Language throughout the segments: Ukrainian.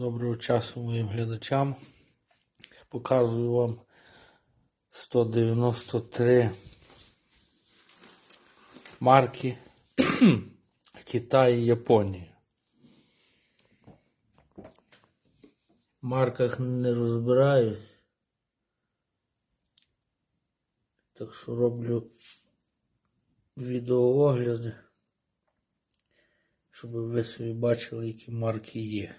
Доброго часу моїм глядачам. Показую вам 193 марки Китай і Японії. В марках не розбираюсь. Так що роблю відеоогляди, щоб ви собі бачили, які марки є.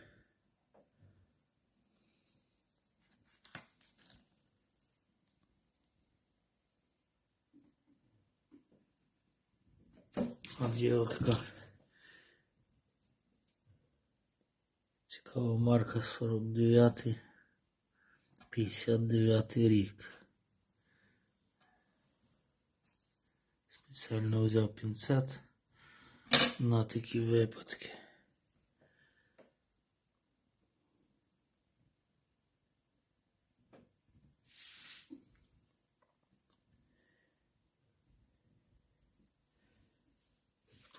Є така цікава марка 49 59 рік. Спеціально взяв пінцет на такі випадки.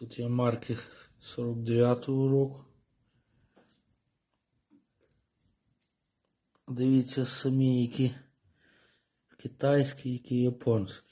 Тут є марки 49-го року. Дивіться самі, які китайські, які японські.